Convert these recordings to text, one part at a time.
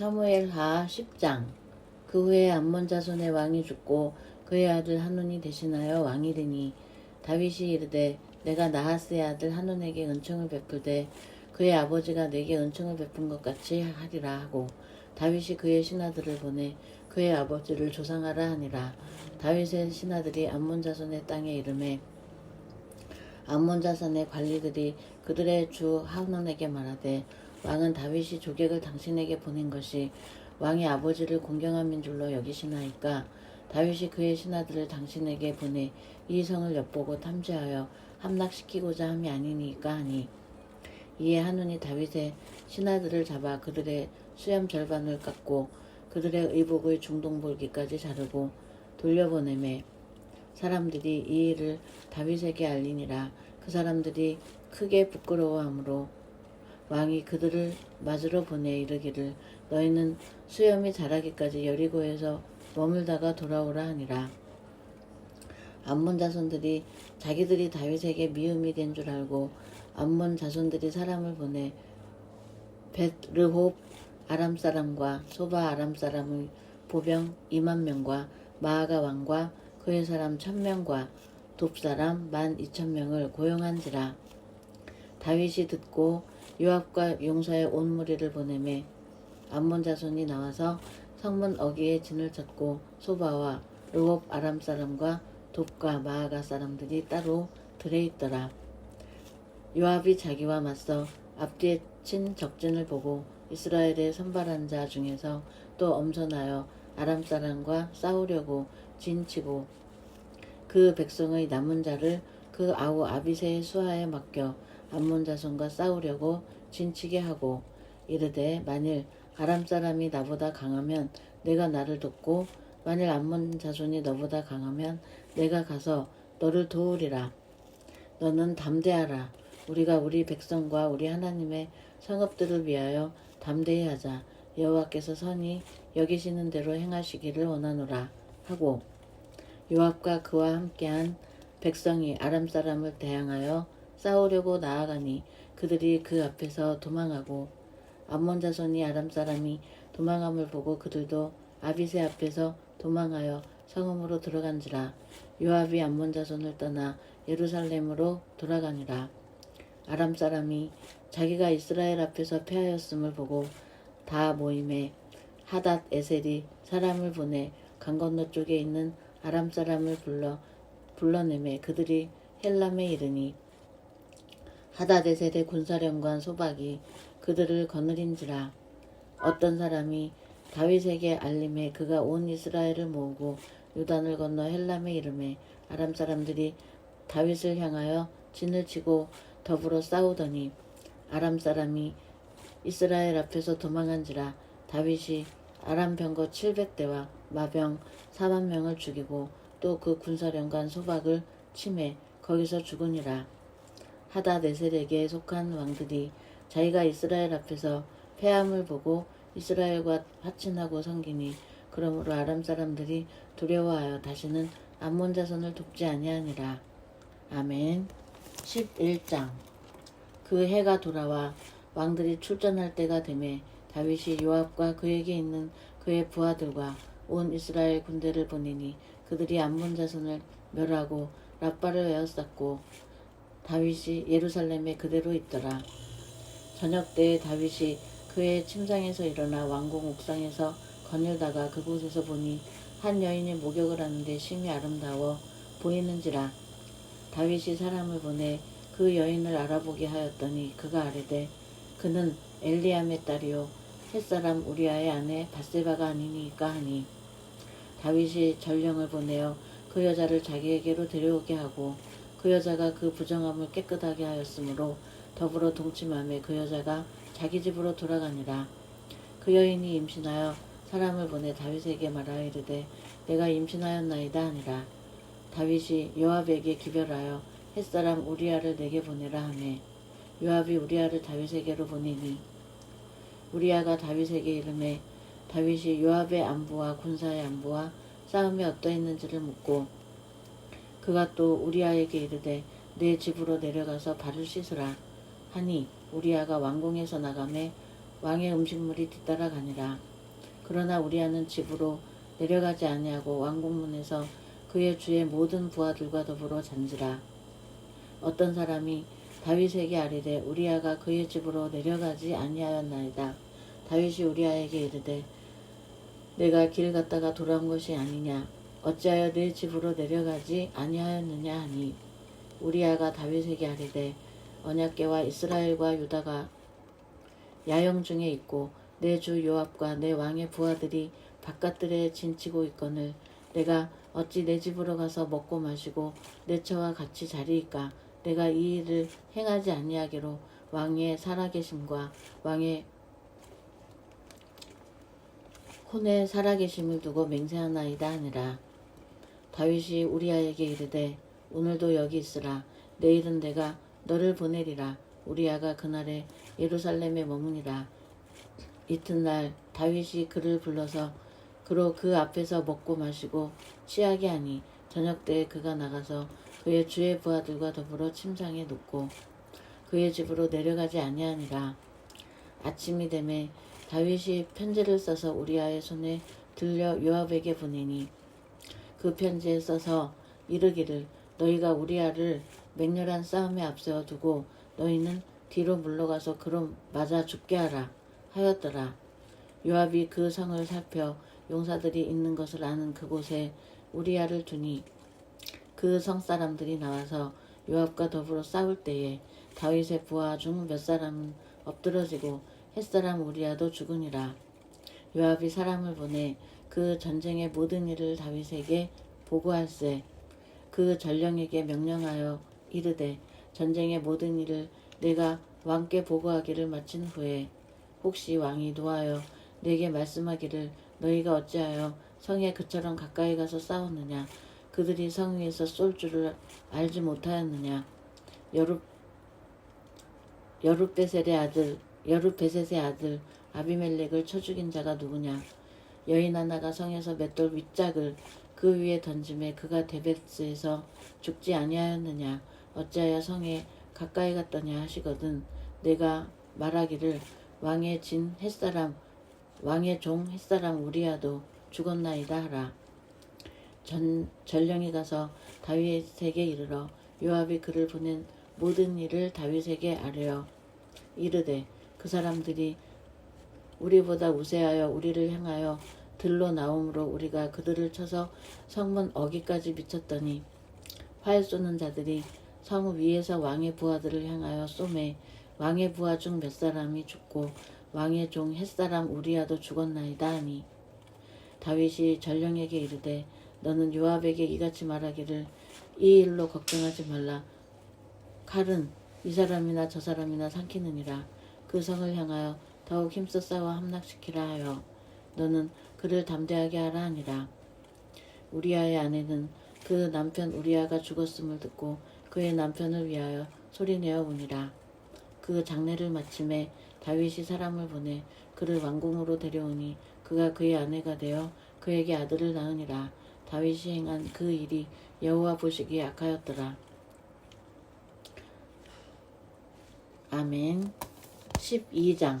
사무엘하 10장. 그 후에 암몬 자손의 왕이 죽고 그의 아들 하논이 대신하여 왕이 되니 다윗이 이르되 내가 나하스의 아들 하논에게 은총을 베풀되 그의 아버지가 내게 은총을 베푼 것 같이 하리라 하고 다윗이 그의 신하들을 보내 그의 아버지를 조상하라 하니라. 다윗의 신하들이 암몬 자손의 땅에 이름에 암몬 자손의 관리들이 그들의 주 하논에게 말하되 왕은 다윗이 조객을 당신에게 보낸 것이 왕의 아버지를 공경함인 줄로 여기시나이까? 다윗이 그의 신하들을 당신에게 보내 이 성을 엿보고 탐지하여 함락시키고자 함이 아니니까 하니. 이에 하눈이 다윗의 신하들을 잡아 그들의 수염 절반을 깎고 그들의 의복의 중동볼기까지 자르고 돌려보내매 사람들이 이 일을 다윗에게 알리니라. 그 사람들이 크게 부끄러워하므로 왕이 그들을 맞으러 보내 이르기를 너희는 수염이 자라기까지 여리고에서 머물다가 돌아오라 하니라. 암몬 자손들이 자기들이 다윗에게 미움이 된 줄 알고 암몬 자손들이 사람을 보내 벳르홉 아람 사람과 소바 아람 사람의 보병 2만 명과 마아가 왕과 그의 사람 천명과 돕 사람 만 이천 명을 고용한지라. 다윗이 듣고 요압과 용사의 온 무리를 보내매 암몬 자손이 나와서 성문 어귀에 진을 쳤고 소바와 르홉 아람 사람과 돕과 마아가 사람들이 따로 들에 있더라. 요압이 자기와 맞서 앞뒤에 친 적진을 보고 이스라엘의 선발한 자 중에서 또 엄선하여 아람 사람과 싸우려고 진치고 그 백성의 남은 자를 그 아우 아비세의 수하에 맡겨 암몬 자손과 싸우려고 진치게 하고 이르되 만일 아람 사람이 나보다 강하면 내가 나를 돕고 만일 암몬 자손이 너보다 강하면 내가 가서 너를 도우리라. 너는 담대하라. 우리가 우리 백성과 우리 하나님의 성읍들을 위하여 담대히 하자. 여호와께서 선히 여기시는 대로 행하시기를 원하노라 하고 요압과 그와 함께한 백성이 아람 사람을 대항하여 싸우려고 나아가니 그들이 그 앞에서 도망하고 암몬 자손이 아람 사람이 도망함을 보고 그들도 아비세 앞에서 도망하여 성읍으로 들어간지라. 요압이 암몬 자손을 떠나 예루살렘으로 돌아가니라. 아람 사람이 자기가 이스라엘 앞에서 패하였음을 보고 다 모임에 하닷 에셀이 사람을 보내 강 건너 쪽에 있는 아람 사람을 불러 불러내매 그들이 헬람에 이르니 하다데셀의 군사령관 소박이 그들을 거느린지라 어떤 사람이 다윗에게 알림에 그가 온 이스라엘을 모으고 요단을 건너 헬람에 이름에 아람 사람들이 다윗을 향하여 진을 치고 더불어 싸우더니 아람 사람이 이스라엘 앞에서 도망한지라 다윗이 아람 병거 700대와 마병 4만 명을 죽이고 또 그 군사령관 소박을 침해 거기서 죽으니라 하다네셀에게 속한 왕들이 자기가 이스라엘 앞에서 패함을 보고 이스라엘과 화친하고 성기니 그러므로 아람 사람들이 두려워하여 다시는 암몬 자손을 돕지 아니하니라. 아멘. 11장 그 해가 돌아와 왕들이 출전할 때가 되매 다윗이 요압과 그에게 있는 그의 부하들과 온 이스라엘 군대를 보내니 그들이 암몬 자손을 멸하고 라빠를 에워쌌고 다윗이 예루살렘에 그대로 있더라. 저녁 때에 다윗이 그의 침상에서 일어나 왕궁 옥상에서 거닐다가 그곳에서 보니 한 여인이 목욕을 하는데 심히 아름다워 보이는지라 다윗이 사람을 보내 그 여인을 알아보게 하였더니 그가 아뢰되 그는 엘리암의 딸이요 햇사람 우리아의 아내 바세바가 아니니까 하니 다윗이 전령을 보내어 그 여자를 자기에게로 데려오게 하고 그 여자가 그 부정함을 깨끗하게 하였으므로 더불어 동침함에 그 여자가 자기 집으로 돌아가니라. 그 여인이 임신하여 사람을 보내 다윗에게 말하여 이르되 내가 임신하였나이다 하니라. 다윗이 요압에게 기별하여 햇사람 우리아를 내게 보내라 하매 요압이 우리아를 다윗에게로 보내니 우리아가 다윗에게 이름해 다윗이 요압의 안부와 군사의 안부와 싸움이 어떠했는지를 묻고 그가 또 우리아에게 이르되 내 집으로 내려가서 발을 씻으라. 하니 우리아가 왕궁에서 나가매 왕의 음식물이 뒤따라가니라. 그러나 우리아는 집으로 내려가지 아니하고 왕궁문에서 그의 주의 모든 부하들과 더불어 잔지라. 어떤 사람이 다윗에게 아뢰되 우리아가 그의 집으로 내려가지 아니하였나이다. 다윗이 우리아에게 이르되 내가 길 갔다가 돌아온 것이 아니냐 어찌하여 내 집으로 내려가지 아니하였느냐 하니 우리아가 다윗에게 아뢰되 언약궤와 이스라엘과 유다가 야영 중에 있고 내 주 요압과 내 왕의 부하들이 바깥들에 진치고 있거늘 내가 어찌 내 집으로 가서 먹고 마시고 내 처와 같이 자리이까? 내가 이 일을 행하지 아니하기로 왕의 살아계심과 왕의 혼의 살아계심을 두고 맹세하나이다 하니라 다윗이 우리아에게 이르되 오늘도 여기 있으라. 내일은 내가 너를 보내리라. 우리아가 그날에 예루살렘에 머무니라. 이튿날 다윗이 그를 불러서 그로 그 앞에서 먹고 마시고 취하게 하니 저녁 때에 그가 나가서 그의 주의 부하들과 더불어 침상에 눕고 그의 집으로 내려가지 아니하니라. 아침이 되매 다윗이 편지를 써서 우리아의 손에 들려 요압에게 보내니 그 편지에 써서 이르기를 너희가 우리아를 맹렬한 싸움에 앞세워 두고 너희는 뒤로 물러가서 그로 맞아 죽게 하라 하였더라. 요압이 그 성을 살펴 용사들이 있는 것을 아는 그곳에 우리아를 두니 그 성 사람들이 나와서 요압과 더불어 싸울 때에 다윗의 부하 중 몇 사람은 엎드러지고 햇사람 우리아도 죽으니라. 요압이 사람을 보내 그 전쟁의 모든 일을 다윗에게 보고할세. 그 전령에게 명령하여 이르되 전쟁의 모든 일을 내가 왕께 보고하기를 마친 후에 혹시 왕이 노하여 내게 말씀하기를 너희가 어찌하여 성에 그처럼 가까이 가서 싸웠느냐? 그들이 성 위에서 쏠 줄을 알지 못하였느냐? 여룹 여룹베셀의 아들 여룹베셋의 아들 아비멜렉을 쳐 죽인 자가 누구냐 여인 하나가 성에서 맷돌 윗짝을 그 위에 던짐에 그가 데베스에서 죽지 아니하였느냐. 어찌하여 성에 가까이 갔더냐 하시거든. 내가 말하기를 왕의 진 햇사람 왕의 종 햇사람 우리아도 죽었나이다 하라. 전, 전령이 가서 다윗에게 이르러 요압이 그를 보낸 모든 일을 다윗에게 아뢰어 이르되 그 사람들이 우리보다 우세하여 우리를 향하여 들로 나옴으로 우리가 그들을 쳐서 성문 어기까지 미쳤더니 활 쏘는 자들이 성 위에서 왕의 부하들을 향하여 쏘매 왕의 부하 중 몇 사람이 죽고 왕의 종 햇사람 우리아도 죽었나이다 하니 다윗이 전령에게 이르되 너는 요압에게 이같이 말하기를 이 일로 걱정하지 말라. 칼은 이 사람이나 저 사람이나 삼키느니라. 그 성을 향하여 더욱 힘써 싸워 함락시키라 하여 너는 그를 담대하게 하라 하니라. 우리아의 아내는 그 남편 우리아가 죽었음을 듣고 그의 남편을 위하여 소리내어 우니라. 그 장례를 마침에 다윗이 사람을 보내 그를 왕궁으로 데려오니 그가 그의 아내가 되어 그에게 아들을 낳으니라. 다윗이 행한 그 일이 여호와 보시기에 악하였더라. 아멘. 12장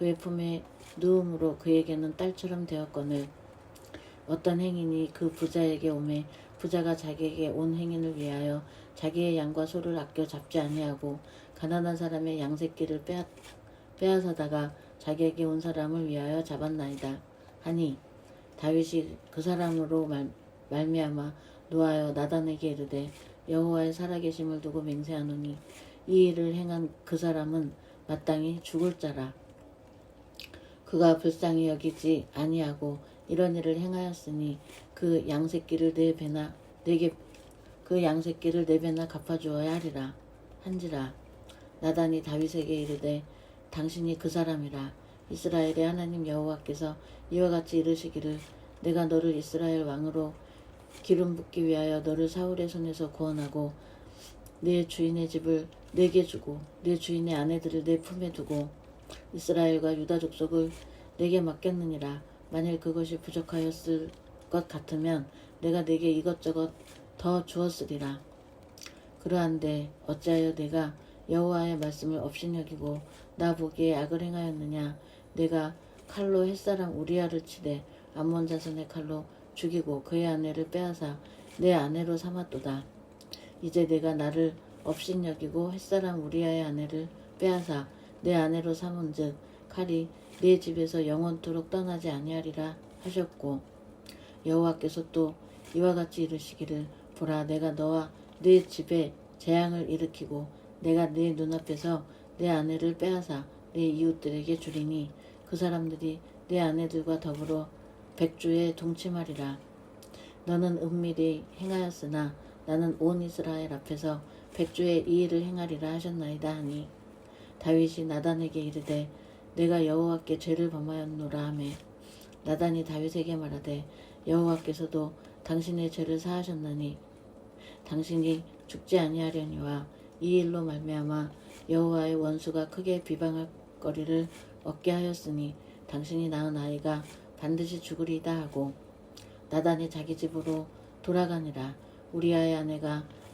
그의 품에 누움으로 그에게는 딸처럼 되었거늘. 어떤 행인이 그 부자에게 오매 부자가 자기에게 온 행인을 위하여 자기의 양과 소를 아껴 잡지 아니하고 가난한 사람의 양새끼를 빼앗, 빼앗아다가 자기에게 온 사람을 위하여 잡았나이다. 하니 다윗이 그 사람으로 말, 말미암아 노하여 나단에게 이르되 여호와의 살아계심을 두고 맹세하노니 이 일을 행한 그 사람은 마땅히 죽을 자라 그가 불쌍히 여기지 아니하고 이런 일을 행하였으니 그 양새끼를 네 배나 네게 그 양새끼를 네 배나 갚아주어야 하리라. 한지라. 나단이 다윗에게 이르되 당신이 그 사람이라. 이스라엘의 하나님 여호와께서 이와 같이 이르시기를 내가 너를 이스라엘 왕으로 기름 붓기 위하여 너를 사울의 손에서 구원하고 내 주인의 집을 내게 주고 내 주인의 아내들을 내 품에 두고 이스라엘과 유다 족속을 내게 맡겼느니라. 만일 그것이 부족하였을 것 같으면 내가 내게 이것저것 더 주었으리라. 그러한데 어찌하여 내가 여호와의 말씀을 업신여기고 나 보기에 악을 행하였느냐? 내가 칼로 햇사람 우리아를 치되 암몬 자손의 칼로 죽이고 그의 아내를 빼앗아 내 아내로 삼았도다. 이제 내가 나를 업신여기고 햇사람 우리아의 아내를 빼앗아 내 아내로 삼은즉 칼이 내 집에서 영원토록 떠나지 아니하리라 하셨고 여호와께서 또 이와 같이 이르시기를 보라 내가 너와 내 집에 재앙을 일으키고 내가 내 눈앞에서 내 아내를 빼앗아 내 이웃들에게 주리니 그 사람들이 내 아내들과 더불어 백주에 동침하리라. 너는 은밀히 행하였으나 나는 온 이스라엘 앞에서 백주에 이 일을 행하리라 하셨나이다 하니 다윗이 나단에게 이르되 내가 여호와께 죄를 범하였노라 하매. 나단이 다윗에게 말하되 여호와께서도 당신의 죄를 사하셨나니 당신이 죽지 아니하려니와 이 일로 말미암아 여호와의 원수가 크게 비방할 거리를 얻게 하였으니 당신이 낳은 아이가 반드시 죽으리이다 하고 나단이 자기 집으로 돌아가니라. 우리아의 아내가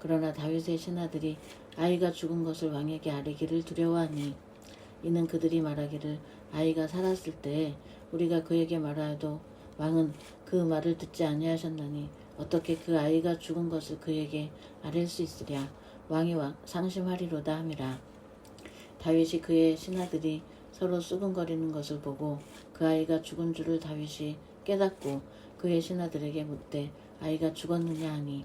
그러나 다윗의 신하들이 아이가 죽은 것을 왕에게 아뢰기를 두려워하니 이는 그들이 말하기를 아이가 살았을 때에 우리가 그에게 말하여도 왕은 그 말을 듣지 아니하셨나니 어떻게 그 아이가 죽은 것을 그에게 아뢰 수 있으랴? 왕이 왕- 상심하리로다 함이라. 다윗이 그의 신하들이 서로 수근거리는 것을 보고 그 아이가 죽은 줄을 다윗이 깨닫고 그의 신하들에게 묻되 아이가 죽었느냐 하니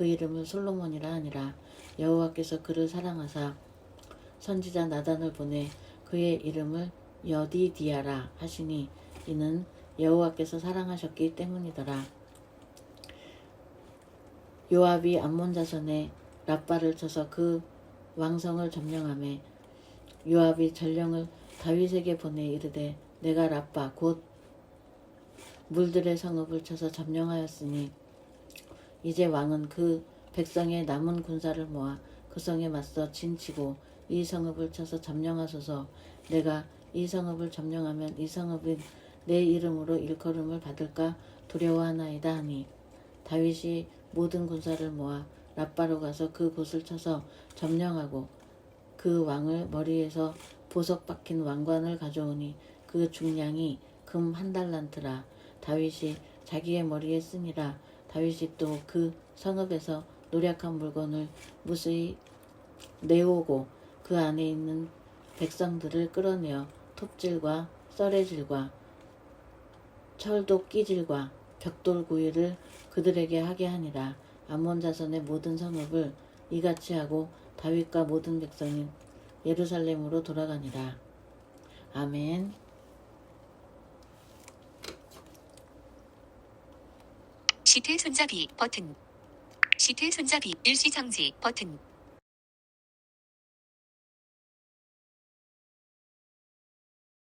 그 이름을 솔로몬이라 하니라. 여호와께서 그를 사랑하사 선지자 나단을 보내 그의 이름을 여디디아라 하시니 이는 여호와께서 사랑하셨기 때문이더라. 요압이 암몬 자손의 라빠를 쳐서 그 왕성을 점령하매 요압이 전령을 다윗에게 보내 이르되 내가 라빠 곧 물들의 성읍을 쳐서 점령하였으니 이제 왕은 그 백성의 남은 군사를 모아 그 성에 맞서 진치고 이 성읍을 쳐서 점령하소서. 내가 이 성읍을 점령하면 이 성읍은 내 이름으로 일컬음을 받을까 두려워하나이다 하니 다윗이 모든 군사를 모아 라빠로 가서 그 곳을 쳐서 점령하고 그 왕을 머리에서 보석 박힌 왕관을 가져오니 그 중량이 금 한 달란트라. 다윗이 자기의 머리에 쓰니라 다윗이 또 그 성읍에서 노력한 물건을 무수히 내오고 그 안에 있는 백성들을 끌어내어 톱질과 썰해질과 철도 끼질과 벽돌 구이를 그들에게 하게 하니라. 암몬 자손의 모든 성읍을 이같이 하고 다윗과 모든 백성이 예루살렘으로 돌아가니라. 아멘 시태 손잡이 버튼. 시태 손잡이 일시 정지 버튼.